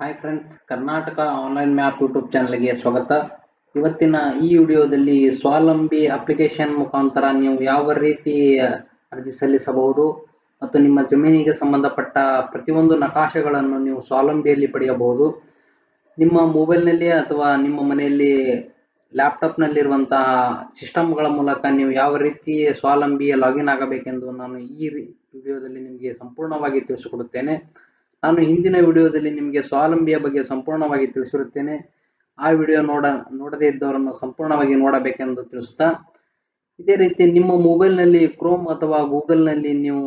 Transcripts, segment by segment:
Hi friends Karnataka online map YouTube ಚಾನಲ್ಗೆ ಸ್ವಾಗತ. ಇವತ್ತಿನ ಈ ವಿಡಿಯೋದಲ್ಲಿ ಸ್ವಾವಲಂಬಿ ಅಪ್ಲಿಕೇಶನ್ ಮುಖಾಂತರ ನೀವು ಯಾವ ರೀತಿ ಅರ್ಜಿ ಸಲ್ಲಿಸಬಹುದು ಮತ್ತು ನಿಮ್ಮ ಜಮೀನಿಗೆ ಸಂಬಂಧಪಟ್ಟ ಪ್ರತಿಯೊಂದು ನಕಾಶೆಗಳನ್ನು ನೀವು ಸ್ವಾವಲಂಬಿಯಲ್ಲಿ ಪಡೆಯಬಹುದು. ನಿಮ್ಮ ಮೊಬೈಲ್ನಲ್ಲಿ ಅಥವಾ ನಿಮ್ಮ ಮನೆಯಲ್ಲಿ ಲ್ಯಾಪ್ಟಾಪ್ನಲ್ಲಿರುವಂತಹ ಸಿಸ್ಟಮ್ಗಳ ಮೂಲಕ ನೀವು ಯಾವ ರೀತಿ ಸ್ವಾವಲಂಬಿಯ ಲಾಗಿನ್ ಆಗಬೇಕೆಂದು ನಾನು ಈ ವಿಡಿಯೋದಲ್ಲಿ ನಿಮಗೆ ಸಂಪೂರ್ಣವಾಗಿ ತಿಳಿಸಿಕೊಡುತ್ತೇನೆ. ನಾನು ಹಿಂದಿನ ವಿಡಿಯೋದಲ್ಲಿ ನಿಮಗೆ ಸ್ವಾವಲಂಬಿಯ ಬಗ್ಗೆ ಸಂಪೂರ್ಣವಾಗಿ ತಿಳಿಸಿರುತ್ತೇನೆ. ಆ ವಿಡಿಯೋ ನೋಡ, ನೋಡದೇ ಇದ್ದವರನ್ನು ಸಂಪೂರ್ಣವಾಗಿ ನೋಡಬೇಕೆಂದು ತಿಳಿಸುತ್ತಾ, ಇದೇ ರೀತಿ ನಿಮ್ಮ ಮೊಬೈಲ್ನಲ್ಲಿ ಕ್ರೋಮ್ ಅಥವಾ ಗೂಗಲ್ನಲ್ಲಿ ನೀವು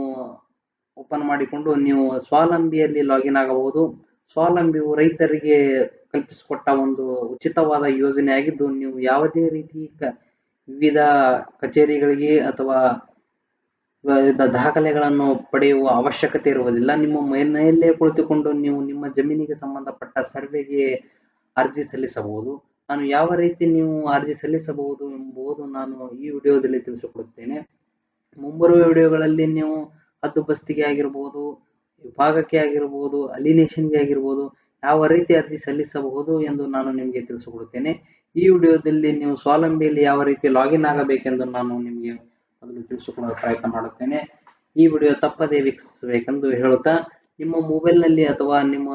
ಓಪನ್ ಮಾಡಿಕೊಂಡು ನೀವು ಸ್ವಾವಲಂಬಿಯಲ್ಲಿ ಲಾಗಿನ್ ಆಗಬಹುದು. ಸ್ವಾವಲಂಬಿಯು ರೈತರಿಗೆ ಕಲ್ಪಿಸಿಕೊಟ್ಟ ಒಂದು ಉಚಿತವಾದ ಯೋಜನೆಯಾಗಿದ್ದು, ನೀವು ಯಾವುದೇ ರೀತಿ ವಿವಿಧ ಕಚೇರಿಗಳಿಗೆ ಅಥವಾ ದಾಖಲೆಗಳನ್ನು ಪಡೆಯುವ ಅವಶ್ಯಕತೆ ಇರುವುದಿಲ್ಲ. ನಿಮ್ಮ ಮನೆಯಲ್ಲೇ ಕುಳಿತುಕೊಂಡು ನೀವು ನಿಮ್ಮ ಜಮೀನಿಗೆ ಸಂಬಂಧಪಟ್ಟ ಸರ್ವೆಗೆ ಅರ್ಜಿ ಸಲ್ಲಿಸಬಹುದು. ನಾನು ಯಾವ ರೀತಿ ನೀವು ಅರ್ಜಿ ಸಲ್ಲಿಸಬಹುದು ಎಂಬುದು ನಾನು ಈ ವಿಡಿಯೋದಲ್ಲಿ ತಿಳಿಸಿಕೊಡುತ್ತೇನೆ. ಮುಂಬರುವ ವಿಡಿಯೋಗಳಲ್ಲಿ ನೀವು ಹದ್ದುಬಸ್ತಿಗೆ ಆಗಿರ್ಬೋದು, ವಿಭಾಗಕ್ಕೆ ಆಗಿರ್ಬೋದು, ಅಲಿನೇಷನ್ಗೆ ಆಗಿರ್ಬೋದು ಯಾವ ರೀತಿ ಅರ್ಜಿ ಸಲ್ಲಿಸಬಹುದು ಎಂದು ನಾನು ನಿಮಗೆ ತಿಳಿಸಿಕೊಡುತ್ತೇನೆ. ಈ ವಿಡಿಯೋದಲ್ಲಿ ನೀವು ಸ್ವಾವಲಂಬಿಯಲ್ಲಿ ಯಾವ ರೀತಿ ಲಾಗಿನ್ ಆಗಬೇಕೆಂದು ನಾನು ನಿಮಗೆ ಮೊದಲು ತಿಳಿಸಿಕೊಳ್ಳಲು ಪ್ರಯತ್ನ ಮಾಡುತ್ತೇನೆ. ಈ ವಿಡಿಯೋ ತಪ್ಪದೇ ವೀಕ್ಷಿಸಬೇಕೆಂದು ಹೇಳುತ್ತಾ, ನಿಮ್ಮ ಮೊಬೈಲ್ನಲ್ಲಿ ಅಥವಾ ನಿಮ್ಮ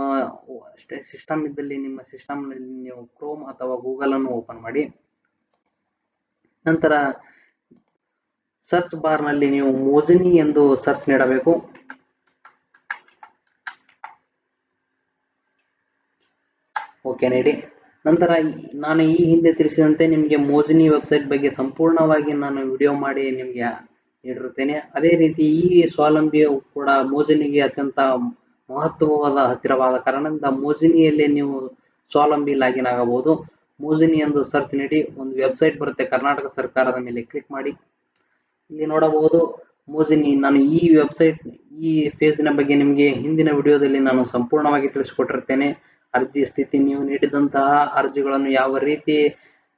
ಸಿಸ್ಟಮ್ ಇದ್ದಲ್ಲಿ, ನಿಮ್ಮ ಸಿಸ್ಟಮ್ನಲ್ಲಿ ನೀವು ಕ್ರೋಮ್ ಅಥವಾ ಗೂಗಲ್ ಅನ್ನು ಓಪನ್ ಮಾಡಿ. ನಂತರ ಸರ್ಚ್ ಬಾರ್ನಲ್ಲಿ ನೀವು ಮೋಜಿನಿ ಎಂದು ಸರ್ಚ್ ನೀಡಬೇಕು. ಓಕೆ ನೀಡಿ ನಂತರ ನಾನು ಈ ಹಿಂದೆ ತಿಳಿಸಿದಂತೆ ನಿಮಗೆ ಮೋಜಿನಿ ವೆಬ್ಸೈಟ್ ಬಗ್ಗೆ ಸಂಪೂರ್ಣವಾಗಿ ನಾನು ವಿಡಿಯೋ ಮಾಡಿ ನಿಮಗೆ ನೀಡಿರುತ್ತೇನೆ. ಅದೇ ರೀತಿ ಈ ಸ್ವಾವಲಂಬಿಯು ಕೂಡ ಮೋಜಿನಿಗೆ ಅತ್ಯಂತ ಮಹತ್ವವಾದ ಹತ್ತಿರವಾದ ಕಾರಣದಿಂದ ಮೋಜಿನಿಯಲ್ಲಿ ನೀವು ಸ್ವಾವಲಂಬಿ ಲಾಗಿನ್ ಆಗಬಹುದು. ಮೋಜಿನಿ ಎಂದು ಸರ್ಚ್ ನೀಡಿ, ಒಂದು ವೆಬ್ಸೈಟ್ ಬರುತ್ತೆ, ಕರ್ನಾಟಕ ಸರ್ಕಾರದ ಮೇಲೆ ಕ್ಲಿಕ್ ಮಾಡಿ. ಇಲ್ಲಿ ನೋಡಬಹುದು, ಮೋಜಿನಿ ನಾನು ಈ ವೆಬ್ಸೈಟ್ ಈ ಫೇಜಿನ ಬಗ್ಗೆ ನಿಮಗೆ ಹಿಂದಿನ ವಿಡಿಯೋದಲ್ಲಿ ನಾನು ಸಂಪೂರ್ಣವಾಗಿ ತಿಳಿಸಿಕೊಟ್ಟಿರುತ್ತೇನೆ ಅರ್ಜಿ ಸ್ಥಿತಿ ನೀವು ನೀಡಿದಂತಹ ಅರ್ಜಿಗಳನ್ನು ಯಾವ ರೀತಿ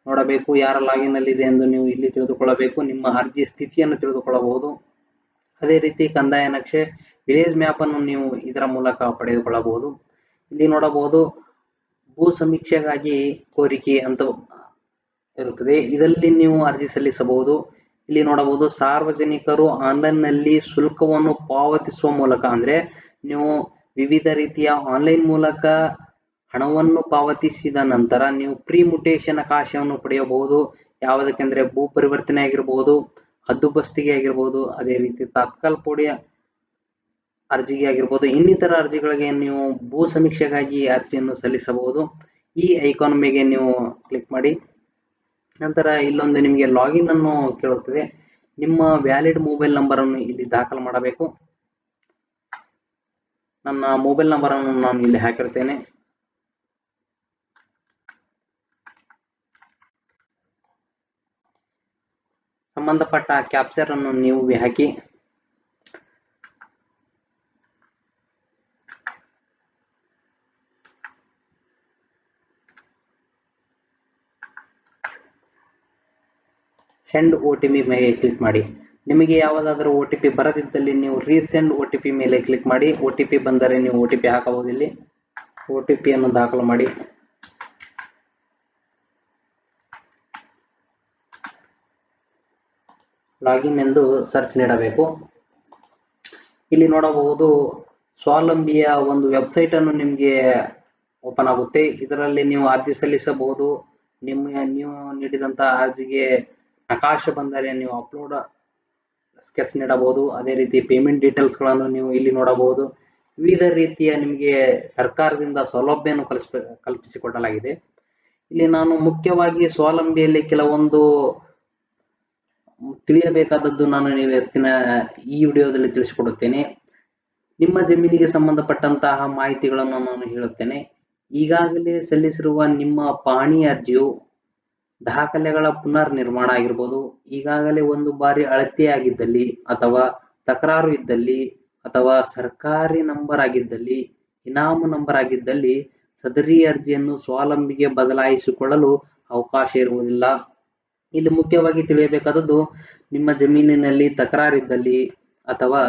ನೋಡಬೇಕು, ಯಾರ ಲಾಗಿನ್ ಅಲ್ಲಿ ಇದೆ ಎಂದು ನೀವು ಇಲ್ಲಿ ತಿಳಿದುಕೊಳ್ಳಬೇಕು, ನಿಮ್ಮ ಅರ್ಜಿ ಸ್ಥಿತಿಯನ್ನು ತಿಳಿದುಕೊಳ್ಳಬಹುದು. ಅದೇ ರೀತಿ ಕಂದಾಯ ನಕ್ಷೆ, ವಿಲೇಜ್ ಮ್ಯಾಪ್ ಅನ್ನು ನೀವು ಇದರ ಮೂಲಕ ಪಡೆದುಕೊಳ್ಳಬಹುದು. ಇಲ್ಲಿ ನೋಡಬಹುದು, ಭೂ ಸಮೀಕ್ಷೆಗಾಗಿ ಕೋರಿಕೆ ಅಂತ ಇರುತ್ತದೆ. ಇದರಲ್ಲಿ ನೀವು ಅರ್ಜಿ ಸಲ್ಲಿಸಬಹುದು. ಇಲ್ಲಿ ನೋಡಬಹುದು, ಸಾರ್ವಜನಿಕರು ಆನ್ಲೈನ್ನಲ್ಲಿ ಶುಲ್ಕವನ್ನು ಪಾವತಿಸುವ ಮೂಲಕ, ಅಂದ್ರೆ ನೀವು ವಿವಿಧ ರೀತಿಯ ಆನ್ಲೈನ್ ಮೂಲಕ ಹಣವನ್ನು ಪಾವತಿಸಿದ ನಂತರ ನೀವು ಪ್ರೀ ಮುಟೇಶನ್ ಕಾಶವನ್ನು ಪಡೆಯಬಹುದು. ಯಾವುದಕ್ಕೆಂದರೆ ಭೂ ಪರಿವರ್ತನೆ ಆಗಿರಬಹುದು ಹದ್ದುಬಸ್ತಿಗೆ ಆಗಿರಬಹುದು ಅದೇ ರೀತಿ ತಾತ್ಕಾಲ್ ಪೋಡಿಯ ಅರ್ಜಿಗೆ ಆಗಿರ್ಬೋದು, ಇನ್ನಿತರ ಅರ್ಜಿಗಳಿಗೆ ನೀವು ಭೂ ಸಮೀಕ್ಷೆಗಾಗಿ ಅರ್ಜಿಯನ್ನು ಸಲ್ಲಿಸಬಹುದು. ಈ ಐಕಾನ್ ಮೇಲೆ ನೀವು ಕ್ಲಿಕ್ ಮಾಡಿ. ನಂತರ ಇಲ್ಲೊಂದು ನಿಮಗೆ ಲಾಗಿನ್ ಅನ್ನು ಕೇಳುತ್ತದೆ. ನಿಮ್ಮ ವ್ಯಾಲಿಡ್ ಮೊಬೈಲ್ ನಂಬರ್ ಅನ್ನು ಇಲ್ಲಿ ದಾಖಲು ಮಾಡಬೇಕು. ನನ್ನ ಮೊಬೈಲ್ ನಂಬರ್ ಅನ್ನು ನಾನು ಇಲ್ಲಿ ಹಾಕಿರ್ತೇನೆ ಸಂಬಂಧಪಟ್ಟ ಕ್ಯಾಪ್ಚರ್ ಅನ್ನು ನೀವು ಹಾಕಿ. ಸೆಂಡ್ ಒ ಟಿ ಪಿ ಮೇಲೆ ಕ್ಲಿಕ್ ಮಾಡಿ. ನಿಮಗೆ ಯಾವುದಾದರೂ ಒ ಟಿ ಪಿ ಬರದಿದ್ದಲ್ಲಿ ನೀವು ರೀಸೆಂಡ್ ಒ ಟಿ ಪಿ ಮೇಲೆ ಕ್ಲಿಕ್ ಮಾಡಿ. ಒ ಟಿ ಪಿ ಬಂದರೆ ನೀವು ಒ ಟಿ ಪಿ ಹಾಕಬಹುದು ಇಲ್ಲಿ ಟಿ ಪಿಯನ್ನು ದಾಖಲು ಮಾಡಿ. ಲಾಗಿನ್ ಎಂದು ಸರ್ಚ್ ನೀಡಬೇಕು. ಇಲ್ಲಿ ನೋಡಬಹುದು ಸ್ವಾವಲಂಬಿಯ ಒಂದು ವೆಬ್ಸೈಟ್ ಅನ್ನು ನಿಮಗೆ ಓಪನ್ ಆಗುತ್ತೆ. ಇದರಲ್ಲಿ ನೀವು ಅರ್ಜಿ ಸಲ್ಲಿಸಬಹುದು. ನಿಮ್ಮ, ನೀವು ನೀಡಿದಂತಹ ಅರ್ಜಿಗೆ ನಕಾಶೆ ಬಂದರೆ ನೀವು ಅಪ್ಲೋಡ್ ಸ್ಕೆಚ್ ನೀಡಬಹುದು. ಅದೇ ರೀತಿ ಪೇಮೆಂಟ್ ಡೀಟೇಲ್ಸ್ಗಳನ್ನು ನೀವು ಇಲ್ಲಿ ನೋಡಬಹುದು. ವಿವಿಧ ರೀತಿಯ ನಿಮಗೆ ಸರ್ಕಾರದಿಂದ ಸೌಲಭ್ಯವನ್ನು ಕಲ್ಪಿಸ ಕಲ್ಪಿಸಿಕೊಡಲಾಗಿದೆ. ಇಲ್ಲಿ ನಾನು ಮುಖ್ಯವಾಗಿ ಸ್ವಾವಲಂಬಿಯಲ್ಲಿ ಕೆಲವೊಂದು ತಿಳಿಯಬೇಕಾದದ್ದು ನಾನು ಇವತ್ತಿನ ಈ ವಿಡಿಯೋದಲ್ಲಿ ತಿಳಿಸಿಕೊಡುತ್ತೇನೆ. ನಿಮ್ಮ ಜಮೀನಿಗೆ ಸಂಬಂಧಪಟ್ಟಂತಹ ಮಾಹಿತಿಗಳನ್ನು ನಾನು ಹೇಳುತ್ತೇನೆ. ಈಗಾಗಲೇ ಸಲ್ಲಿಸಿರುವ ನಿಮ್ಮ ಪಾಣಿ ಅರ್ಜಿಯು ದಾಖಲೆಗಳ ಪುನರ್ ನಿರ್ಮಾಣ ಆಗಿರ್ಬೋದು, ಈಗಾಗಲೇ ಒಂದು ಬಾರಿ ಅಳತೆಯಾಗಿದ್ದಲ್ಲಿ ಅಥವಾ ತಕರಾರು ಇದ್ದಲ್ಲಿ ಅಥವಾ ಸರ್ಕಾರಿ ನಂಬರ್ ಆಗಿದ್ದಲ್ಲಿ, ಇನಾಮು ನಂಬರ್ ಆಗಿದ್ದಲ್ಲಿ ಸದರಿ ಅರ್ಜಿಯನ್ನು ಸ್ವಾವಲಂಬಿಗೆ ಬದಲಾಯಿಸಿಕೊಳ್ಳಲು ಅವಕಾಶ ಇರುವುದಿಲ್ಲ. ಇಲ್ಲಿ ಮುಖ್ಯವಾಗಿ ತಿಳಿಯಬೇಕಾದದ್ದು, ನಿಮ್ಮ ಜಮೀನಿನಲ್ಲಿ ತಕರಾರಿದ್ದಲ್ಲಿ ಅಥವಾ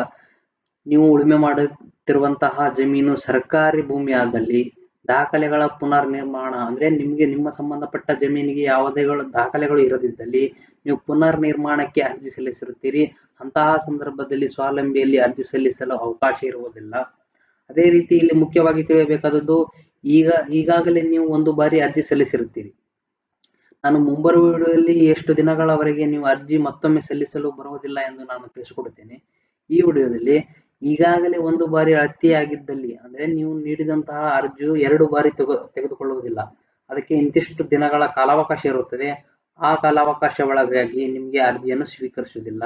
ನೀವು ಉಳುಮೆ ಮಾಡುತ್ತಿರುವಂತಹ ಜಮೀನು ಸರ್ಕಾರಿ ಭೂಮಿ ಆದಲ್ಲಿ ದಾಖಲೆಗಳ ಪುನರ್ ನಿರ್ಮಾಣ ಅಂದ್ರೆ ನಿಮಗೆ ನಿಮ್ಮ ಸಂಬಂಧಪಟ್ಟ ಜಮೀನಿಗೆ ಯಾವುದೇ ದಾಖಲೆಗಳು ಇರದಿದ್ದಲ್ಲಿ ನೀವು ಪುನರ್ ನಿರ್ಮಾಣಕ್ಕೆ ಅರ್ಜಿ ಸಲ್ಲಿಸಿರುತ್ತೀರಿ. ಅಂತಹ ಸಂದರ್ಭದಲ್ಲಿ ಸ್ವಾವಲಂಬಿಯಲ್ಲಿ ಅರ್ಜಿ ಸಲ್ಲಿಸಲು ಅವಕಾಶ ಇರುವುದಿಲ್ಲ. ಅದೇ ರೀತಿ ಇಲ್ಲಿ ಮುಖ್ಯವಾಗಿ ತಿಳಿಯಬೇಕಾದದ್ದು, ಈಗ ಈಗಾಗಲೇ ನೀವು ಒಂದು ಬಾರಿ ಅರ್ಜಿ ಸಲ್ಲಿಸಿರುತ್ತೀರಿ. ನಾನು ಮುಂಬರುವ ವಿಡಿಯೋದಲ್ಲಿ ಎಷ್ಟು ದಿನಗಳವರೆಗೆ ನೀವು ಅರ್ಜಿ ಮತ್ತೊಮ್ಮೆ ಸಲ್ಲಿಸಲು ಬರುವುದಿಲ್ಲ ಎಂದು ನಾನು ತಿಳಿಸಿಕೊಡುತ್ತೇನೆ. ಈ ವಿಡಿಯೋದಲ್ಲಿ ಈಗಾಗಲೇ ಒಂದು ಬಾರಿ ಅಳತೆಯಾಗಿದ್ದಲ್ಲಿ, ಅಂದ್ರೆ ನೀವು ನೀಡಿದಂತಹ ಅರ್ಜಿಯು ಎರಡು ಬಾರಿ ತೆಗೆ ತೆಗೆದುಕೊಳ್ಳುವುದಿಲ್ಲ. ಅದಕ್ಕೆ ಇಂತಿಷ್ಟು ದಿನಗಳ ಕಾಲಾವಕಾಶ ಇರುತ್ತದೆ. ಆ ಕಾಲಾವಕಾಶ ಒಳಗಾಗಿ ನಿಮಗೆ ಅರ್ಜಿಯನ್ನು ಸ್ವೀಕರಿಸುವುದಿಲ್ಲ.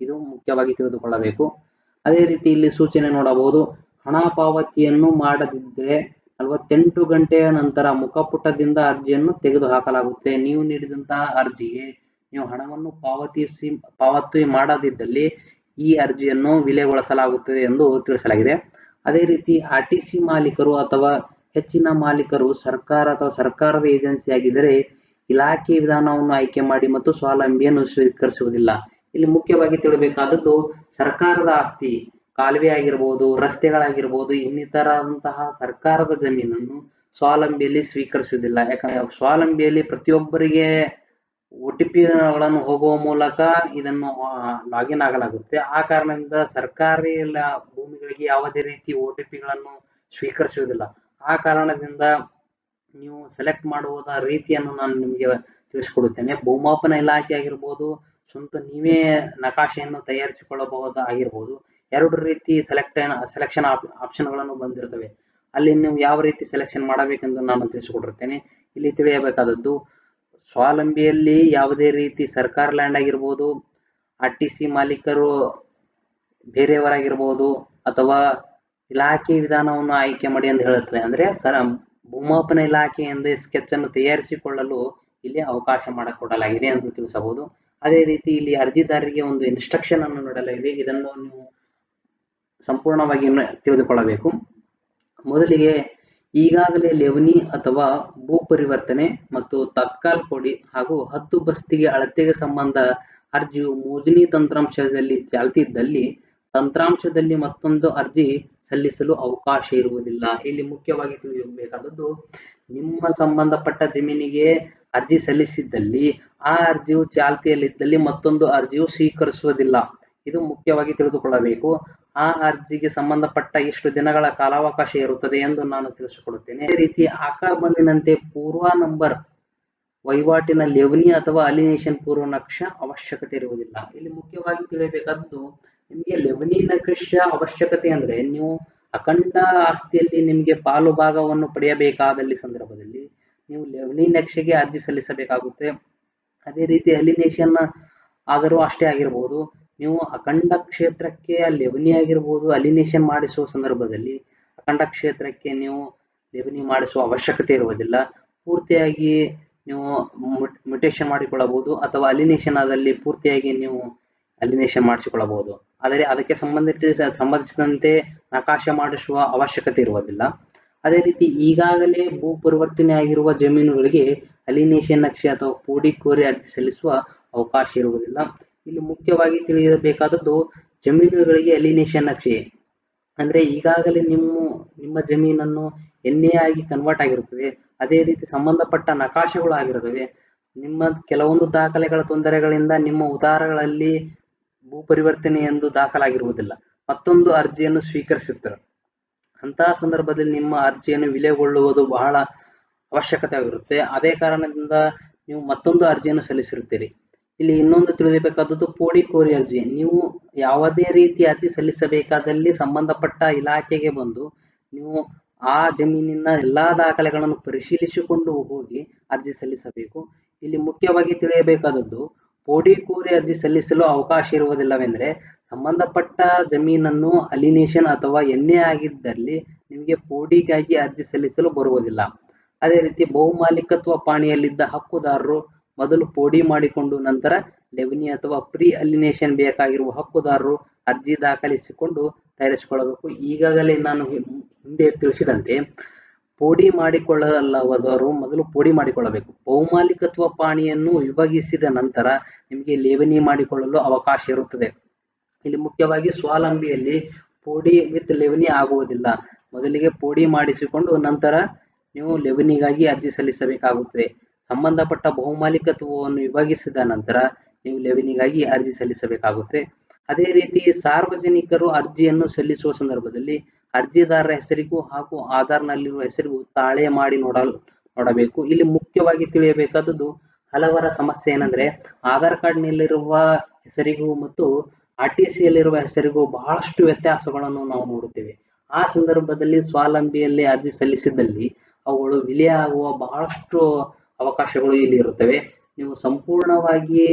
ಇದು ಮುಖ್ಯವಾಗಿ ತಿಳಿದುಕೊಳ್ಳಬೇಕು. ಅದೇ ರೀತಿ ಇಲ್ಲಿ ಸೂಚನೆ ನೋಡಬಹುದು, ಹಣ ಪಾವತಿಯನ್ನು ಮಾಡದಿದ್ದರೆ ನಲವತ್ತೆಂಟು ಗಂಟೆಯ ನಂತರ ಮುಖಪುಟದಿಂದ ಅರ್ಜಿಯನ್ನು ತೆಗೆದುಹಾಕಲಾಗುತ್ತೆ. ನೀವು ನೀಡಿದಂತಹ ಅರ್ಜಿಗೆ ನೀವು ಹಣವನ್ನು ಪಾವತಿಸಿ, ಪಾವತಿ ಮಾಡದಿದ್ದಲ್ಲಿ ಈ ಅರ್ಜಿಯನ್ನು ವಿಲೆಗೊಳಿಸಲಾಗುತ್ತದೆ ಎಂದು ತಿಳಿಸಲಾಗಿದೆ. ಅದೇ ರೀತಿ ಆರ್ ಟಿ ಮಾಲೀಕರು ಅಥವಾ ಹೆಚ್ಚಿನ ಮಾಲೀಕರು ಸರ್ಕಾರ ಅಥವಾ ಸರ್ಕಾರದ ಏಜೆನ್ಸಿ ಆಗಿದ್ದರೆ ಇಲಾಖೆ ವಿಧಾನವನ್ನು ಆಯ್ಕೆ ಮಾಡಿ ಮತ್ತು ಸ್ವಾವಲಂಬಿಯನ್ನು ಸ್ವೀಕರಿಸುವುದಿಲ್ಲ. ಇಲ್ಲಿ ಮುಖ್ಯವಾಗಿ ತಿಳಬೇಕಾದದ್ದು ಸರ್ಕಾರದ ಆಸ್ತಿ. ಕಾಲುವೆ ಆಗಿರ್ಬೋದು, ರಸ್ತೆಗಳಾಗಿರ್ಬೋದು, ಇನ್ನಿತರಂತಹ ಸರ್ಕಾರದ ಜಮೀನನ್ನು ಸ್ವಾವಲಂಬಿಯಲ್ಲಿ ಸ್ವೀಕರಿಸುವುದಿಲ್ಲ. ಯಾಕಂದ್ರೆ ಸ್ವಾವಲಂಬಿಯಲ್ಲಿ ಪ್ರತಿಯೊಬ್ಬರಿಗೆ ಒ ಟಿ ಹೋಗುವ ಮೂಲಕ ಇದನ್ನು ಲಾಗಿನ್ ಆಗಲಾಗುತ್ತೆ. ಆ ಕಾರಣದಿಂದ ಸರ್ಕಾರಿ ಭೂಮಿಗಳಿಗೆ ಯಾವುದೇ ರೀತಿ ಒ ಟಿ ಸ್ವೀಕರಿಸುವುದಿಲ್ಲ. ಆ ಕಾರಣದಿಂದ ನೀವು ಸೆಲೆಕ್ಟ್ ಮಾಡುವುದ ರೀತಿಯನ್ನು ನಾನು ನಿಮಗೆ ತಿಳಿಸಿಕೊಡುತ್ತೇನೆ. ಭೂಮಾಪನ ಇಲಾಖೆ ಆಗಿರ್ಬೋದು, ಸ್ವಂತ ನೀವೇ ನಕಾಶೆಯನ್ನು ತಯಾರಿಸಿಕೊಳ್ಳಬಹುದು ಆಗಿರ್ಬೋದು ಎರಡು ರೀತಿ ಸೆಲೆಕ್ಟ್ ಸೆಲೆಕ್ಷನ್ ಆಪ್ಷನ್ಗಳನ್ನು ಬಂದಿರ್ತವೆ. ಅಲ್ಲಿ ನೀವು ಯಾವ ರೀತಿ ಸೆಲೆಕ್ಷನ್ ಮಾಡಬೇಕೆಂದು ನಾನು ತಿಳಿಸಿಕೊಟ್ಟಿರ್ತೇನೆ. ಇಲ್ಲಿ ತಿಳಿಯಬೇಕಾದದ್ದು, ಸ್ವಾವಲಂಬಿಯಲ್ಲಿ ಯಾವುದೇ ರೀತಿ ಸರ್ಕಾರ ಲ್ಯಾಂಡ್ ಆಗಿರ್ಬೋದು ಆರ್ ಟಿ ಸಿ ಮಾಲೀಕರು ಬೇರೆಯವರಾಗಿರ್ಬೋದು, ಅಥವಾ ಇಲಾಖೆ ವಿಧಾನವನ್ನು ಆಯ್ಕೆ ಮಾಡಿ ಎಂದು ಹೇಳುತ್ತದೆ. ಅಂದ್ರೆ ಸರ, ಭೂಮಾಪನ ಇಲಾಖೆಯಿಂದ ಸ್ಕೆಚ್ ಅನ್ನು ತಯಾರಿಸಿಕೊಳ್ಳಲು ಇಲ್ಲಿ ಅವಕಾಶ ಮಾಡಿಕೊಡಲಾಗಿದೆ ಎಂದು ತಿಳಿಸಬಹುದು. ಅದೇ ರೀತಿ ಇಲ್ಲಿ ಅರ್ಜಿದಾರರಿಗೆ ಒಂದು ಇನ್ಸ್ಟ್ರಕ್ಷನ್ ಅನ್ನು ನೀಡಲಾಗಿದೆ. ಇದನ್ನು ನೀವು ಸಂಪೂರ್ಣವಾಗಿ ತಿಳಿದುಕೊಳ್ಳಬೇಕು. ಮೊದಲಿಗೆ ಈಗಾಗಲೇ ಲೆವನಿ ಅಥವಾ ಭೂ ಪರಿವರ್ತನೆ ಮತ್ತು ತತ್ಕಾಲ್ ಕೊಡಿ ಹಾಗೂ ಹತ್ತು ಬಸ್ತಿಗೆ ಅಳತೆಗೆ ಸಂಬಂಧ ಅರ್ಜಿಯು ಮೋಜಿನಿ ತಂತ್ರಾಂಶದಲ್ಲಿ ಚಾಲ್ತಿದ್ದಲ್ಲಿ ತಂತ್ರಾಂಶದಲ್ಲಿ ಮತ್ತೊಂದು ಅರ್ಜಿ ಸಲ್ಲಿಸಲು ಅವಕಾಶ ಇರುವುದಿಲ್ಲ. ಇಲ್ಲಿ ಮುಖ್ಯವಾಗಿ ತಿಳಿಯಬೇಕಾದದ್ದು ನಿಮ್ಮ ಸಂಬಂಧಪಟ್ಟ ಜಮೀನಿಗೆ ಅರ್ಜಿ ಸಲ್ಲಿಸಿದ್ದಲ್ಲಿ ಆ ಅರ್ಜಿಯು ಚಾಲ್ತಿಯಲ್ಲಿದ್ದಲ್ಲಿ ಮತ್ತೊಂದು ಅರ್ಜಿಯು ಸ್ವೀಕರಿಸುವುದಿಲ್ಲ. ಇದು ಮುಖ್ಯವಾಗಿ ತಿಳಿದುಕೊಳ್ಳಬೇಕು. ಆ ಅರ್ಜಿಗೆ ಸಂಬಂಧಪಟ್ಟ ಇಷ್ಟು ದಿನಗಳ ಕಾಲಾವಕಾಶ ಇರುತ್ತದೆ ಎಂದು ನಾನು ತಿಳಿಸಿಕೊಡುತ್ತೇನೆ. ಅದೇ ರೀತಿ ಆಕಾರ ಬಂದಿನಂತೆ ಪೂರ್ವ ನಂಬರ್ ವಹಿವಾಟಿನ ಲೆವನಿ ಅಥವಾ ಅಲಿನೇಷನ್ ಪೂರ್ವ ನಕ್ಷ ಅವಶ್ಯಕತೆ ಇರುವುದಿಲ್ಲ. ಇಲ್ಲಿ ಮುಖ್ಯವಾಗಿ ತಿಳಿಯಬೇಕಾದ್ದು ನಿಮಗೆ ಲೆವನಿ ನಕ್ಷ ಅವಶ್ಯಕತೆ ಅಂದ್ರೆ ನೀವು ಅಖಂಡ ಆಸ್ತಿಯಲ್ಲಿ ನಿಮಗೆ ಪಾಲು ಭಾಗವನ್ನು ಪಡೆಯಬೇಕಾದಲ್ಲಿ ಸಂದರ್ಭದಲ್ಲಿ ನೀವು ಲೆವನಿ ನಕ್ಷೆಗೆ ಅರ್ಜಿ ಸಲ್ಲಿಸಬೇಕಾಗುತ್ತೆ. ಅದೇ ರೀತಿ ಅಲಿನೇಷನ್ ಆದರೂ ಅಷ್ಟೇ ಆಗಿರ್ಬೋದು. ನೀವು ಅಖಂಡ ಕ್ಷೇತ್ರಕ್ಕೆ ಲೆವನಿ ಆಗಿರ್ಬೋದು, ಅಲಿನೇಷನ್ ಮಾಡಿಸುವ ಸಂದರ್ಭದಲ್ಲಿ ಅಖಂಡ ಕ್ಷೇತ್ರಕ್ಕೆ ನೀವು ಲೆವನಿ ಮಾಡಿಸುವ ಅವಶ್ಯಕತೆ ಇರುವುದಿಲ್ಲ. ಪೂರ್ತಿಯಾಗಿ ನೀವು ಮ್ಯುಟೇಷನ್ ಮಾಡಿಕೊಳ್ಳಬಹುದು ಅಥವಾ ಅಲಿನೇಷನ್ ಆದಲ್ಲಿ ಪೂರ್ತಿಯಾಗಿ ನೀವು ಅಲಿನೇಷನ್ ಮಾಡಿಸಿಕೊಳ್ಳಬಹುದು. ಆದರೆ ಅದಕ್ಕೆ ಸಂಬಂಧಿಸಿದ ಸಂಬಂಧಿಸಿದಂತೆ ನಕಾಶೆ ಮಾಡಿಸುವ ಅವಶ್ಯಕತೆ ಇರುವುದಿಲ್ಲ. ಅದೇ ರೀತಿ ಈಗಾಗಲೇ ಭೂ ಪರಿವರ್ತನೆ ಆಗಿರುವ ಜಮೀನುಗಳಿಗೆ ಅಲಿನೇಷನ್ ನಕ್ಷೆ ಅಥವಾ ಪೋಡಿ ಕೋರಿ ಅರ್ಜಿ ಸಲ್ಲಿಸುವ ಅವಕಾಶ ಇರುವುದಿಲ್ಲ. ಇಲ್ಲಿ ಮುಖ್ಯವಾಗಿ ತಿಳಿಯಬೇಕಾದದ್ದು ಜಮೀನುಗಳಿಗೆ ಅಲಿನೇಷನ್ ನಕ್ಷೆ. ಅಂದ್ರೆ ಈಗಾಗಲೇ ನಿಮ್ಮ ನಿಮ್ಮ ಜಮೀನನ್ನು ಎನ್ಎ ಆಗಿ ಕನ್ವರ್ಟ್ ಆಗಿರುತ್ತದೆ. ಅದೇ ರೀತಿ ಸಂಬಂಧಪಟ್ಟ ನಕಾಶೆಗಳು ಆಗಿರುತ್ತವೆ. ನಿಮ್ಮ ಕೆಲವೊಂದು ದಾಖಲೆಗಳ ತೊಂದರೆಗಳಿಂದ ನಿಮ್ಮ ಉದಾರಗಳಲ್ಲಿ ಭೂ ಪರಿವರ್ತನೆ ಎಂದು ದಾಖಲಾಗಿರುವುದಿಲ್ಲ. ಮತ್ತೊಂದು ಅರ್ಜಿಯನ್ನು ಸ್ವೀಕರಿಸುತ್ತಾರೆ. ಅಂತಹ ಸಂದರ್ಭದಲ್ಲಿ ನಿಮ್ಮ ಅರ್ಜಿಯನ್ನು ವಿಲೆಗೊಳ್ಳುವುದು ಬಹಳ ಅವಶ್ಯಕತೆಯಾಗಿರುತ್ತೆ. ಅದೇ ಕಾರಣದಿಂದ ನೀವು ಮತ್ತೊಂದು ಅರ್ಜಿಯನ್ನು ಸಲ್ಲಿಸಿರುತ್ತೀರಿ. ಇಲ್ಲಿ ಇನ್ನೊಂದು ತಿಳಿಯಬೇಕಾದದ್ದು ಪೋಡಿ ಕೋರಿ ಅರ್ಜಿ ನೀವು ಯಾವುದೇ ರೀತಿ ಅರ್ಜಿ ಸಲ್ಲಿಸಬೇಕಾದಲ್ಲಿ ಸಂಬಂಧಪಟ್ಟ ಇಲಾಖೆಗೆ ಬಂದು ನೀವು ಆ ಜಮೀನಿನ ಎಲ್ಲಾ ದಾಖಲೆಗಳನ್ನು ಪರಿಶೀಲಿಸಿಕೊಂಡು ಹೋಗಿ ಅರ್ಜಿ ಸಲ್ಲಿಸಬೇಕು. ಇಲ್ಲಿ ಮುಖ್ಯವಾಗಿ ತಿಳಿಯಬೇಕಾದದ್ದು ಪೋಡಿ ಕೋರಿ ಅರ್ಜಿ ಸಲ್ಲಿಸಲು ಅವಕಾಶ ಇರುವುದಿಲ್ಲವೆಂದರೆ ಸಂಬಂಧಪಟ್ಟ ಜಮೀನನ್ನು ಅಲಿನೇಷನ್ ಅಥವಾ ಎನ್ಎ ಆಗಿದ್ದಲ್ಲಿ ನಿಮಗೆ ಪೋಡಿಗಾಗಿ ಅರ್ಜಿ ಸಲ್ಲಿಸಲು ಬರುವುದಿಲ್ಲ. ಅದೇ ರೀತಿ ಬಹುಮಾಲೀಕತ್ವ ಪಾಣಿಯಲ್ಲಿದ್ದ ಹಕ್ಕುದಾರರು ಮೊದಲು ಪೋಡಿ ಮಾಡಿಕೊಂಡು ನಂತರ ಲೆವನಿ ಅಥವಾ ಪ್ರೀ ಅಲಿನೇಷನ್ ಬೇಕಾಗಿರುವ ಹಕ್ಕುದಾರರು ಅರ್ಜಿ ದಾಖಲಿಸಿಕೊಂಡು ತಯಾರಿಸಿಕೊಳ್ಳಬೇಕು. ಈಗಾಗಲೇ ನಾನು ಹಿಂದೆ ತಿಳಿಸಿದಂತೆ ಪೋಡಿ ಮಾಡಿಕೊಳ್ಳಲಾದವರು ಮೊದಲು ಪೋಡಿ ಮಾಡಿಕೊಳ್ಳಬೇಕು. ಬಹುಮಾಲೀಕತ್ವ ಪಾಣಿಯನ್ನು ವಿಭಾಗಿಸಿದ ನಂತರ ನಿಮಗೆ ಲೇವನಿ ಮಾಡಿಕೊಳ್ಳಲು ಅವಕಾಶ ಇರುತ್ತದೆ. ಇಲ್ಲಿ ಮುಖ್ಯವಾಗಿ ಸ್ವಾವಲಂಬಿಯಲ್ಲಿ ಪೋಡಿ ವಿತ್ ಲೆವನಿ ಆಗುವುದಿಲ್ಲ. ಮೊದಲಿಗೆ ಪೋಡಿ ಮಾಡಿಸಿಕೊಂಡು ನಂತರ ನೀವು ಲೆವನಿಗಾಗಿ ಅರ್ಜಿ ಸಲ್ಲಿಸಬೇಕಾಗುತ್ತದೆ. ಸಂಬಂಧಪಟ್ಟ ಬಹುಮಾಲೀಕತ್ವವನ್ನು ವಿಭಾಗಿಸಿದ ನಂತರ ನೀವು ಲೆವೆನಿಗಾಗಿ ಅರ್ಜಿ ಸಲ್ಲಿಸಬೇಕಾಗುತ್ತೆ. ಅದೇ ರೀತಿ ಸಾರ್ವಜನಿಕರು ಅರ್ಜಿಯನ್ನು ಸಲ್ಲಿಸುವ ಸಂದರ್ಭದಲ್ಲಿ ಅರ್ಜಿದಾರರ ಹೆಸರಿಗೂ ಹಾಗೂ ಆಧಾರ್ನಲ್ಲಿರುವ ಹೆಸರಿಗೂ ತಾಳೆ ಮಾಡಿ ನೋಡಲು ನೋಡಬೇಕು. ಇಲ್ಲಿ ಮುಖ್ಯವಾಗಿ ತಿಳಿಯಬೇಕಾದದ್ದು ಹಲವರ ಸಮಸ್ಯೆ ಏನಂದ್ರೆ ಆಧಾರ್ ಕಾರ್ಡ್ನಲ್ಲಿರುವ ಹೆಸರಿಗೂ ಮತ್ತು ಆರ್ ಟಿ ಯಲ್ಲಿರುವ ಹೆಸರಿಗೂ ಬಹಳಷ್ಟು ವ್ಯತ್ಯಾಸಗಳನ್ನು ನಾವು ನೋಡುತ್ತೇವೆ. ಆ ಸಂದರ್ಭದಲ್ಲಿ ಸ್ವಾವಲಂಬಿಯಲ್ಲಿ ಅರ್ಜಿ ಸಲ್ಲಿಸಿದಲ್ಲಿ ಅವುಗಳು ವಿಲೇ ಆಗುವ ಬಹಳಷ್ಟು ಅವಕಾಶಗಳು ಇಲ್ಲಿ ಇರುತ್ತವೆ. ನೀವು ಸಂಪೂರ್ಣವಾಗಿ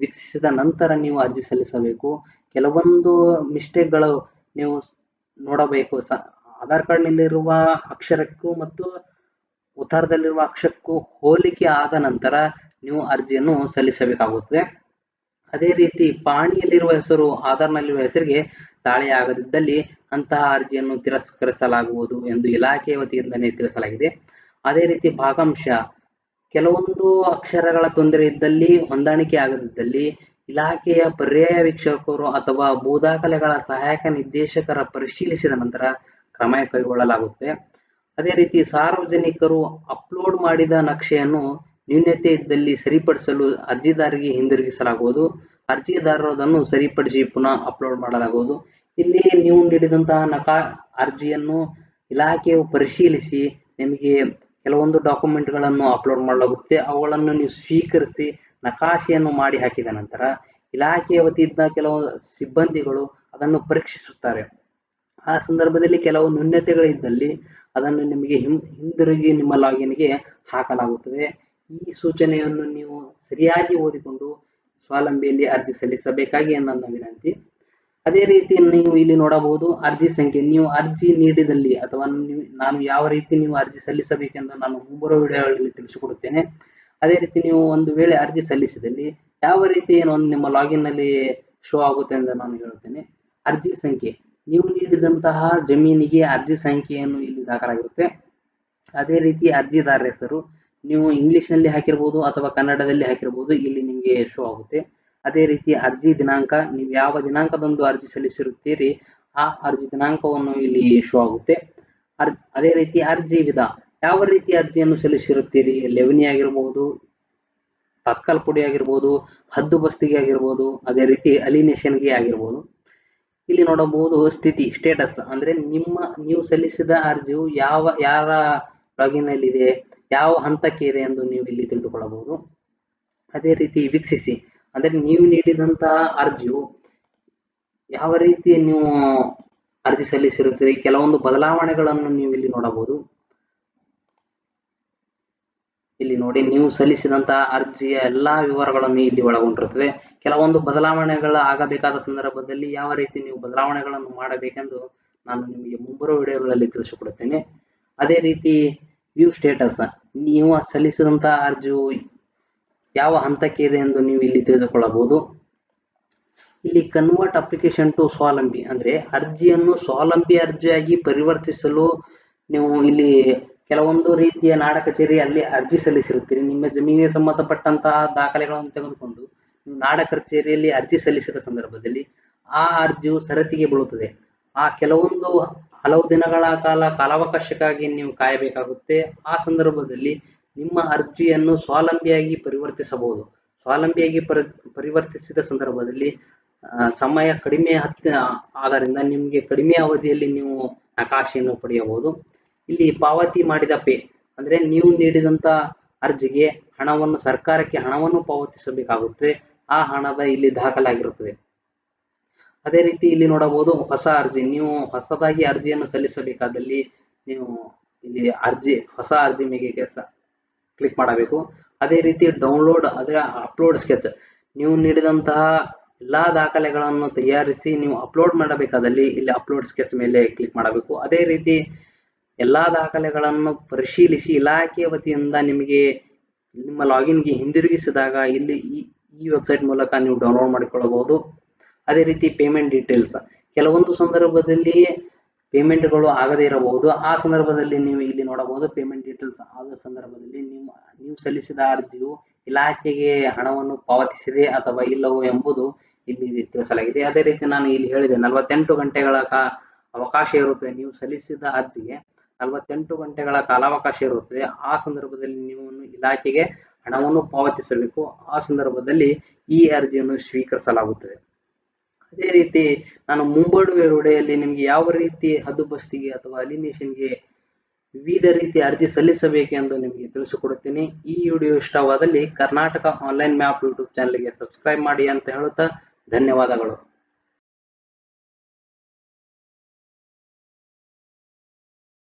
ವೀಕ್ಷಿಸಿದ ನಂತರ ನೀವು ಅರ್ಜಿ ಸಲ್ಲಿಸಬೇಕು. ಕೆಲವೊಂದು ಮಿಸ್ಟೇಕ್ಗಳು ನೀವು ನೋಡಬೇಕು. ಆಧಾರ್ ಕಾರ್ಡ್ನಲ್ಲಿರುವ ಅಕ್ಷರಕ್ಕೂ ಮತ್ತು ಉತ್ತರದಲ್ಲಿರುವ ಅಕ್ಷರಕ್ಕೂ ಹೋಲಿಕೆ ಆದ ನಂತರ ನೀವು ಅರ್ಜಿಯನ್ನು ಸಲ್ಲಿಸಬೇಕಾಗುತ್ತದೆ. ಅದೇ ರೀತಿ ಪಾಣಿಯಲ್ಲಿರುವ ಹೆಸರು, ಆಧಾರ್ನಲ್ಲಿರುವ ಹೆಸರಿಗೆ ತಾಳೆಯಾಗದಿದ್ದಲ್ಲಿ ಅಂತಹ ಅರ್ಜಿಯನ್ನು ತಿರಸ್ಕರಿಸಲಾಗುವುದು ಎಂದು ಇಲಾಖೆಯ ವತಿಯಿಂದಲೇ ತಿಳಿಸಲಾಗಿದೆ. ಅದೇ ರೀತಿ ಭಾಗಂಶ ಕೆಲವೊಂದು ಅಕ್ಷರಗಳ ತೊಂದರೆ ಇದ್ದಲ್ಲಿ, ಹೊಂದಾಣಿಕೆ ಆಗದಿದ್ದಲ್ಲಿ ಇಲಾಖೆಯ ಪರ್ಯಾಯ ವೀಕ್ಷಕರು ಅಥವಾ ಭೂದಾಖಲೆಗಳ ಸಹಾಯಕ ನಿರ್ದೇಶಕರ ಪರಿಶೀಲಿಸಿದ ನಂತರ ಕ್ರಮ ಕೈಗೊಳ್ಳಲಾಗುತ್ತೆ. ಅದೇ ರೀತಿ ಸಾರ್ವಜನಿಕರು ಅಪ್ಲೋಡ್ ಮಾಡಿದ ನಕ್ಷೆಯನ್ನು ನ್ಯೂನತೆ ಇದ್ದಲ್ಲಿ ಸರಿಪಡಿಸಲು ಅರ್ಜಿದಾರರಿಗೆ ಹಿಂದಿರುಗಿಸಲಾಗುವುದು. ಅರ್ಜಿದಾರರು ಅದನ್ನು ಸರಿಪಡಿಸಿ ಪುನಃ ಅಪ್ಲೋಡ್ ಮಾಡಲಾಗುವುದು. ಇಲ್ಲಿ ನೀವು ನೀಡಿದಂತಹ ನಕಾ, ಅರ್ಜಿಯನ್ನು ಇಲಾಖೆಯು ಪರಿಶೀಲಿಸಿ ನಿಮಗೆ ಕೆಲವೊಂದು ಡಾಕ್ಯುಮೆಂಟ್ಗಳನ್ನು ಅಪ್ಲೋಡ್ ಮಾಡಲಾಗುತ್ತೆ. ಅವುಗಳನ್ನು ನೀವು ಸ್ವೀಕರಿಸಿ ನಕಾಶೆಯನ್ನು ಮಾಡಿ ಹಾಕಿದ ನಂತರ ಇಲಾಖೆಯ ವತಿಯಿಂದ ಕೆಲವು ಸಿಬ್ಬಂದಿಗಳು ಅದನ್ನು ಪರೀಕ್ಷಿಸುತ್ತಾರೆ. ಆ ಸಂದರ್ಭದಲ್ಲಿ ಕೆಲವು ನ್ಯೂನ್ಯತೆಗಳಿದ್ದಲ್ಲಿ ಅದನ್ನು ನಿಮಗೆ ಹಿಂದಿರುಗಿ ನಿಮ್ಮ ಲಾಗಿನ್ಗೆ ಹಾಕಲಾಗುತ್ತದೆ. ಈ ಸೂಚನೆಯನ್ನು ನೀವು ಸರಿಯಾಗಿ ಓದಿಕೊಂಡು ಸ್ವಾವಲಂಬಿಯಲ್ಲಿ ಅರ್ಜಿ ಸಲ್ಲಿಸಬೇಕಾಗಿ ನನ್ನ ವಿನಂತಿ. ಅದೇ ರೀತಿ ನೀವು ಇಲ್ಲಿ ನೋಡಬಹುದು ಅರ್ಜಿ ಸಂಖ್ಯೆ. ನೀವು ಅರ್ಜಿ ನೀಡಿದಲ್ಲಿ ಅಥವಾ ನಾನು ಯಾವ ರೀತಿ ನೀವು ಅರ್ಜಿ ಸಲ್ಲಿಸಬೇಕೆಂದು ನಾನು ಮುಂಬರುವ ವಿಡಿಯೋಗಳಲ್ಲಿ ತಿಳಿಸಿಕೊಡುತ್ತೇನೆ. ಅದೇ ರೀತಿ ನೀವು ಒಂದು ವೇಳೆ ಅರ್ಜಿ ಸಲ್ಲಿಸಿದಲ್ಲಿ ಯಾವ ರೀತಿ ಏನು ನಿಮ್ಮ ಲಾಗಿನ್ನಲ್ಲಿ ಶೋ ಆಗುತ್ತೆ ಎಂದು ನಾನು ಹೇಳುತ್ತೇನೆ. ಅರ್ಜಿ ಸಂಖ್ಯೆ. ನೀವು ನೀಡಿದಂತಹ ಜಮೀನಿಗೆ ಅರ್ಜಿ ಸಂಖ್ಯೆಯನ್ನು ಇಲ್ಲಿ ದಾಖಲಾಗಿರುತ್ತೆ. ಅದೇ ರೀತಿ ಅರ್ಜಿದಾರರ ಹೆಸರು. ನೀವು ಇಂಗ್ಲಿಷ್ನಲ್ಲಿ ಹಾಕಿರಬಹುದು ಅಥವಾ ಕನ್ನಡದಲ್ಲಿ ಹಾಕಿರಬಹುದು ಇಲ್ಲಿ ನಿಮಗೆ ಶೋ ಆಗುತ್ತೆ. ಅದೇ ರೀತಿ ಅರ್ಜಿ ದಿನಾಂಕ, ನೀವು ಯಾವ ದಿನಾಂಕದಂದು ಅರ್ಜಿ ಸಲ್ಲಿಸಿರುತ್ತೀರಿ, ಆ ಅರ್ಜಿ ದಿನಾಂಕವನ್ನು ಇಲ್ಲಿ ಶೋ ಆಗುತ್ತೆ. ಅದೇ ರೀತಿ ಅರ್ಜಿ ವಿಧ. ಯಾವ ರೀತಿ ಅರ್ಜಿಯನ್ನು ಸಲ್ಲಿಸಿರುತ್ತೀರಿ? ಲೆವನಿ ಆಗಿರಬಹುದು ತತ್ಕಾಲ್ ಪುಡಿ ಆಗಿರ್ಬೋದು, ಹದ್ದು ಬಸ್ತಿಗೆ ಆಗಿರ್ಬೋದು, ಅದೇ ರೀತಿ ಅಲಿನೇಷನ್ಗೆ ಆಗಿರ್ಬೋದು. ಇಲ್ಲಿ ನೋಡಬಹುದು ಸ್ಥಿತಿ, ಸ್ಟೇಟಸ್. ಅಂದ್ರೆ ನಿಮ್ಮ, ನೀವು ಸಲ್ಲಿಸಿದ ಅರ್ಜಿಯು ಯಾವ, ಯಾರ ಲಾಗಿನ್ ಇದೆ ಯಾವ ಹಂತಕ್ಕೆ ಇದೆ ಎಂದು ನೀವು ಇಲ್ಲಿ ತಿಳಿದುಕೊಳ್ಳಬಹುದು. ಅದೇ ರೀತಿ ವೀಕ್ಷಿಸಿ. ಅಂದ್ರೆ ನೀವು ನೀಡಿದಂತಹ ಅರ್ಜಿಯು ಯಾವ ರೀತಿ ನೀವು ಅರ್ಜಿ ಸಲ್ಲಿಸಿರುತ್ತೀರಿ? ಕೆಲವೊಂದು ಬದಲಾವಣೆಗಳನ್ನು ನೀವು ಇಲ್ಲಿ ನೋಡಬಹುದು. ಇಲ್ಲಿ ನೋಡಿ, ನೀವು ಸಲ್ಲಿಸಿದಂತಹ ಅರ್ಜಿಯ ಎಲ್ಲಾ ವಿವರಗಳನ್ನು ಇಲ್ಲಿ ಒಳಗೊಂಡಿರುತ್ತದೆ. ಕೆಲವೊಂದು ಬದಲಾವಣೆಗಳ ಆಗಬೇಕಾದ ಸಂದರ್ಭದಲ್ಲಿ ಯಾವ ರೀತಿ ನೀವು ಬದಲಾವಣೆಗಳನ್ನು ಮಾಡಬೇಕೆಂದು ನಾನು ನಿಮಗೆ ಮುಂಬರುವ ವಿಡಿಯೋಗಳಲ್ಲಿ ತಿಳಿಸಿಕೊಡುತ್ತೇನೆ. ಅದೇ ರೀತಿ ವ್ಯೂ ಸ್ಟೇಟಸ್ ನೀವು ಸಲ್ಲಿಸಿದಂತಹ ಅರ್ಜಿಯು ಯಾವ ಹಂತಕ್ಕೆ ಇದೆ ಎಂದು ನೀವು ಇಲ್ಲಿ ತಿಳಿದುಕೊಳ್ಳಬಹುದು. ಇಲ್ಲಿ ಕನ್ವರ್ಟ್ ಅಪ್ಲಿಕೇಶನ್ ಟು ಸ್ವಾವಲಂಬಿ ಅಂದ್ರೆ ಅರ್ಜಿಯನ್ನು ಸ್ವಾವಲಂಬಿ ಅರ್ಜಿಯಾಗಿ ಪರಿವರ್ತಿಸಲು ನೀವು ಇಲ್ಲಿ ಕೆಲವೊಂದು ರೀತಿಯ ನಾಡ ಕಚೇರಿಯಲ್ಲಿ ಅರ್ಜಿ ಸಲ್ಲಿಸಿರುತ್ತೀರಿ. ನಿಮ್ಮ ಜಮೀನಿಗೆ ಸಂಬಂಧಪಟ್ಟಂತಹ ದಾಖಲೆಗಳನ್ನು ತೆಗೆದುಕೊಂಡು ನೀವು ನಾಡ ಕಚೇರಿಯಲ್ಲಿ ಅರ್ಜಿ ಸಲ್ಲಿಸಿದ ಸಂದರ್ಭದಲ್ಲಿ ಆ ಅರ್ಜಿಯು ಸರತಿಗೆ ಬೀಳುತ್ತದೆ. ಆ ಕೆಲವೊಂದು ಹಲವು ದಿನಗಳ ಕಾಲ ಕಾಲಾವಕಾಶಕ್ಕಾಗಿ ನೀವು ಕಾಯಬೇಕಾಗುತ್ತೆ. ಆ ಸಂದರ್ಭದಲ್ಲಿ ನಿಮ್ಮ ಅರ್ಜಿಯನ್ನು ಸ್ವಾವಲಂಬಿಯಾಗಿ ಪರಿವರ್ತಿಸಬಹುದು. ಸ್ವಾವಲಂಬಿಯಾಗಿ ಪರಿ, ಪರಿವರ್ತಿಸಿದ ಸಂದರ್ಭದಲ್ಲಿ ಸಮಯ ಕಡಿಮೆ ಹತ್ತಿ ಆದ್ದರಿಂದ ನಿಮಗೆ ಕಡಿಮೆ ಅವಧಿಯಲ್ಲಿ ನೀವು ನಕಾಶೆಯನ್ನು ಪಡೆಯಬಹುದು. ಇಲ್ಲಿ ಪಾವತಿ ಮಾಡಿದ ಪೇ, ಅಂದ್ರೆ ನೀವು ನೀಡಿದಂತ ಅರ್ಜಿಗೆ ಹಣವನ್ನು, ಸರ್ಕಾರಕ್ಕೆ ಹಣವನ್ನು ಪಾವತಿಸಬೇಕಾಗುತ್ತೆ. ಆ ಹಣದ ಇಲ್ಲಿ ದಾಖಲಾಗಿರುತ್ತದೆ. ಅದೇ ರೀತಿ ಇಲ್ಲಿ ನೋಡಬಹುದು, ಹೊಸ ಅರ್ಜಿ, ನೀವು ಹೊಸದಾಗಿ ಅರ್ಜಿಯನ್ನು ಸಲ್ಲಿಸಬೇಕಾದಲ್ಲಿ ನೀವು ಇಲ್ಲಿ ಅರ್ಜಿ, ಹೊಸ ಅರ್ಜಿ ಮೇಲೆ ಕ್ಲಿಕ್ ಮಾಡಬೇಕು. ಅದೇ ರೀತಿ ಡೌನ್ಲೋಡ್ ಅದರ ಅಪ್ಲೋಡ್ ಸ್ಕೆಚ್ ನೀವು ನೀಡಿದಂತಹ ಎಲ್ಲ ದಾಖಲೆಗಳನ್ನು ತಯಾರಿಸಿ ನೀವು ಅಪ್ಲೋಡ್ ಮಾಡಬೇಕಾದಲ್ಲಿ ಇಲ್ಲಿ ಅಪ್ಲೋಡ್ ಸ್ಕೆಚ್ ಮೇಲೆ ಕ್ಲಿಕ್ ಮಾಡಬೇಕು. ಅದೇ ರೀತಿ ಎಲ್ಲ ದಾಖಲೆಗಳನ್ನು ಪರಿಶೀಲಿಸಿ ಇಲಾಖೆಯ ವತಿಯಿಂದ ನಿಮಗೆ ನಿಮ್ಮ ಲಾಗಿನ್ಗೆ ಹಿಂದಿರುಗಿಸಿದಾಗ ಇಲ್ಲಿ ಈ ಈ ವೆಬ್ಸೈಟ್ ಮೂಲಕ ನೀವು ಡೌನ್ಲೋಡ್ ಮಾಡಿಕೊಳ್ಳಬಹುದು. ಅದೇ ರೀತಿ ಪೇಮೆಂಟ್ ಡೀಟೇಲ್ಸ್ ಕೆಲವೊಂದು ಸಂದರ್ಭದಲ್ಲಿ ಪೇಮೆಂಟ್ಗಳು ಆಗದೇ ಇರಬಹುದು. ಆ ಸಂದರ್ಭದಲ್ಲಿ ನೀವು ಇಲ್ಲಿ ನೋಡಬಹುದು ಪೇಮೆಂಟ್ ಡೀಟೇಲ್ಸ್ ಆದ ಸಂದರ್ಭದಲ್ಲಿ ನಿಮ್ಮ, ನೀವು ಸಲ್ಲಿಸಿದ ಅರ್ಜಿಯು ಇಲಾಖೆಗೆ ಹಣವನ್ನು ಪಾವತಿಸಿದೆ ಅಥವಾ ಇಲ್ಲವೋ ಎಂಬುದು ಇಲ್ಲಿ ತಿಳಿಸಲಾಗಿದೆ. ಅದೇ ರೀತಿ ನಾನು ಇಲ್ಲಿ ಹೇಳಿದೆ, ನಲವತ್ತೆಂಟು ಗಂಟೆಗಳ ಅವಕಾಶ ಇರುತ್ತದೆ. ನೀವು ಸಲ್ಲಿಸಿದ ಅರ್ಜಿಗೆ ನಲವತ್ತೆಂಟು ಗಂಟೆಗಳ ಕಾಲಾವಕಾಶ ಇರುತ್ತದೆ. ಆ ಸಂದರ್ಭದಲ್ಲಿ ನೀವು ಇಲಾಖೆಗೆ ಹಣವನ್ನು ಪಾವತಿಸಬೇಕು. ಆ ಸಂದರ್ಭದಲ್ಲಿ ಈ ಅರ್ಜಿಯನ್ನು ಸ್ವೀಕರಿಸಲಾಗುತ್ತದೆ. ಅದೇ ರೀತಿ ನಾನು ಮುಂಬಡುವೆ ರೂಢೆಯಲ್ಲಿ ನಿಮಗೆ ಯಾವ ರೀತಿ ಹದ್ದುಬಸ್ತಿಗೆ ಅಥವಾ ಅಲಿನೇಷನ್ಗೆ ವಿವಿಧ ರೀತಿಯ ಅರ್ಜಿ ಸಲ್ಲಿಸಬೇಕೆಂದು ನಿಮಗೆ ತಿಳಿಸಿಕೊಡುತ್ತೇನೆ. ಈ ವಿಡಿಯೋ ಇಷ್ಟವಾದಲ್ಲಿ ಕರ್ನಾಟಕ ಆನ್ಲೈನ್ ಮ್ಯಾಪ್ ಯೂಟ್ಯೂಬ್ ಚಾನಲ್ಗೆ ಸಬ್ಸ್ಕ್ರೈಬ್ ಮಾಡಿ ಅಂತ ಹೇಳುತ್ತಾ ಧನ್ಯವಾದಗಳು.